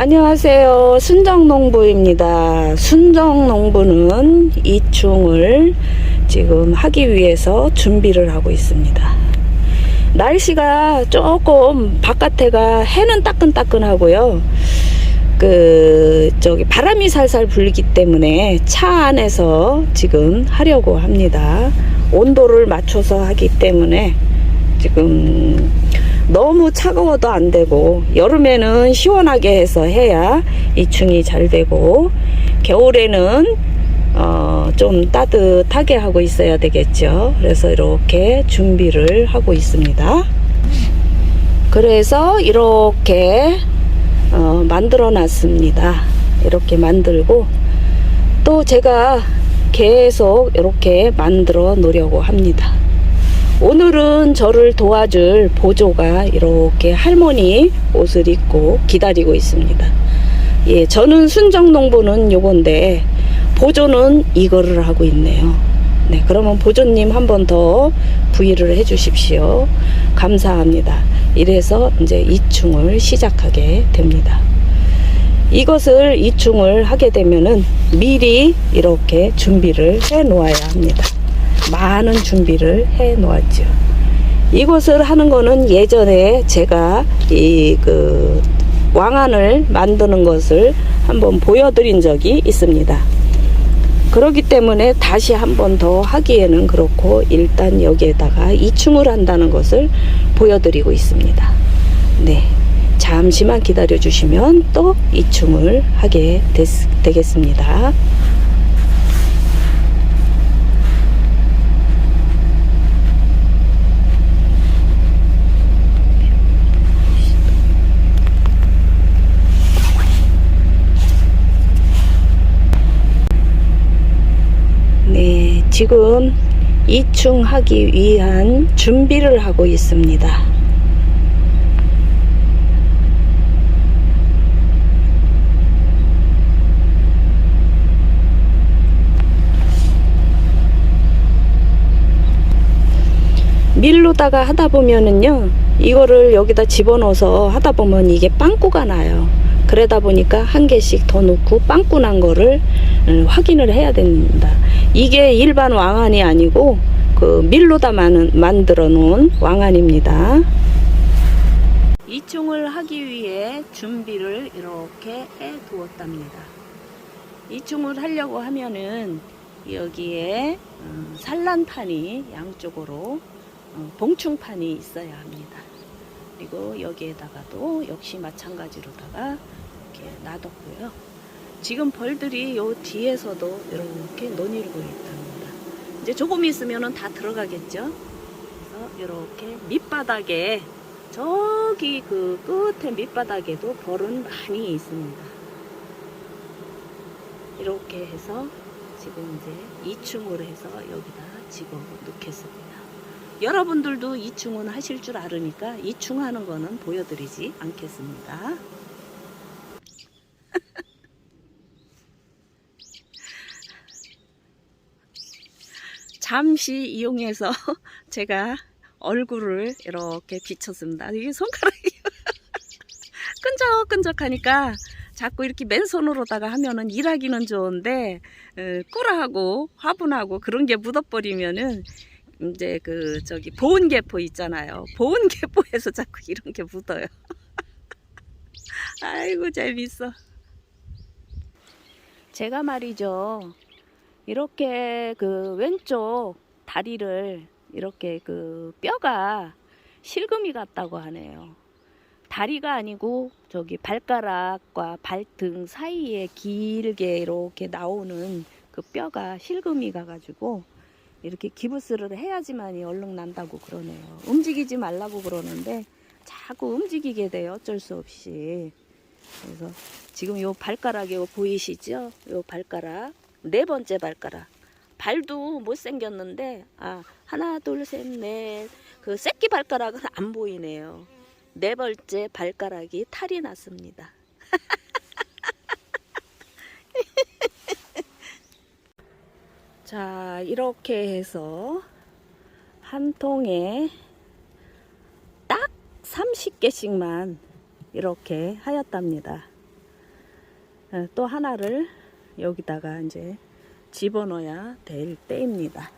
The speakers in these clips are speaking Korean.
안녕하세요. 순정농부입니다. 순정농부는 이충을 지금 하기 위해서 준비를 하고 있습니다. 날씨가 조금 바깥에가 해는 따끈따끈하고요. 그 저기 바람이 살살 불기 때문에 차 안에서 지금 하려고 합니다. 온도를 맞춰서 하기 때문에 지금 너무 차가워도 안 되고 여름에는 시원하게 해서 해야 이충이 잘 되고 겨울에는 어, 좀 따뜻하게 하고 있어야 되겠죠. 그래서 이렇게 준비를 하고 있습니다. 그래서 이렇게 어, 만들어 놨습니다. 이렇게 만들고 또 제가 계속 이렇게 만들어 놓으려고 합니다. 오늘은 저를 도와줄 보조가 이렇게 할머니 옷을 입고 기다리고 있습니다. 예, 저는 순정농부는 요건데 보조는 이거를 하고 있네요. 네, 그러면 보조님 한 번 더 부의를 해 주십시오. 감사합니다. 이래서 이제 이충을 시작하게 됩니다. 이것을 이충을 하게 되면은 미리 이렇게 준비를 해 놓아야 합니다. 많은 준비를 해 놓았죠. 이것을 하는 거는 예전에 제가 이 그 왕안을 만드는 것을 한번 보여드린 적이 있습니다. 그렇기 때문에 다시 한번 더 하기에는 그렇고 일단 여기에다가 이충을 한다는 것을 보여드리고 있습니다. 네. 잠시만 기다려 주시면 또 이충을 하게 됐, 되겠습니다. 네, 지금 이충하기 위한 준비를 하고 있습니다. 밀로다가 하다 보면은요, 이거를 여기다 집어넣어서 하다 보면 이게 빵꾸가 나요. 그러다 보니까 한 개씩 더 넣고 빵꾸 난 거를 음, 확인을 해야 됩니다. 이게 일반 왕안이 아니고 그 밀로다 만, 만들어 놓은 왕안입니다. 이충을 하기 위해 준비를 이렇게 해 두었답니다. 이충을 하려고 하면은 여기에 음, 산란판이 양쪽으로 어, 봉충판이 있어야 합니다. 그리고 여기에다가도 역시 마찬가지로다가 이렇게 놔뒀고요. 지금 벌들이 요 뒤에서도 이렇게 논이르고 있답니다. 이제 조금 있으면은 다 들어가겠죠. 그래서 이렇게 밑바닥에 저기 그 끝에 밑바닥에도 벌은 많이 있습니다. 이렇게 해서 지금 이제 2층으로 해서 여기다 집어 넣겠습니다. 여러분들도 2층은 하실 줄 알으니까 2층 하는 거는 보여드리지 않겠습니다. 잠시 이용해서 제가 얼굴을 이렇게 비쳤습니다. 이게 손가락이 끈적끈적하니까 자꾸 이렇게 맨손으로다가 하면은 일하기는 좋은데 어, 꾸라하고 화분하고 그런 게 묻어버리면은 이제 그 저기 보온개포 있잖아요. 보온개포에서 자꾸 이런 게 묻어요. 아이고 재밌어. 제가 말이죠. 이렇게 그 왼쪽 다리를 이렇게 그 뼈가 실금이 같다고 하네요. 다리가 아니고 저기 발가락과 발등 사이에 길게 이렇게 나오는 그 뼈가 실금이 가가지고 이렇게 기부스를 해야지만이 얼른 난다고 그러네요. 움직이지 말라고 그러는데 자꾸 움직이게 돼요. 어쩔 수 없이. 그래서 지금 요 발가락 이 요 보이시죠? 요 발가락 네 번째 발가락 발도 못 생겼는데 아 하나 둘 셋 넷 그 새끼 발가락은 안 보이네요. 네 번째 발가락이 탈이 났습니다. 자, 이렇게 해서 한 통에 딱 30개씩만 이렇게 하였답니다. 어, 또 하나를 여기다가 이제 집어넣어야 될 때입니다.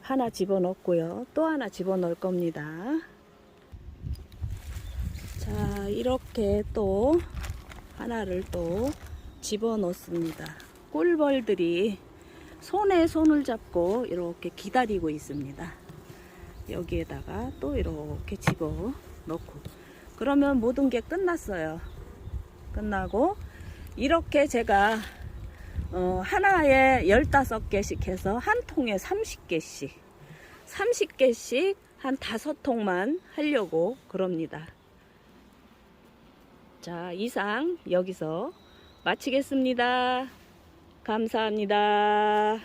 하나 집어넣고요. 또 하나 집어넣을 겁니다. 자, 이렇게 또 하나를 또 집어넣습니다. 꿀벌들이 손에 손을 잡고 이렇게 기다리고 있습니다. 여기에다가 또 이렇게 집어 넣고 그러면 모든 게 끝났어요. 끝나고 이렇게 제가 어, 하나에 15개씩 해서 한 통에 30개씩 30개씩 한 다섯 통만 하려고 그럽니다. 자, 이상 여기서 마치겠습니다. 감사합니다.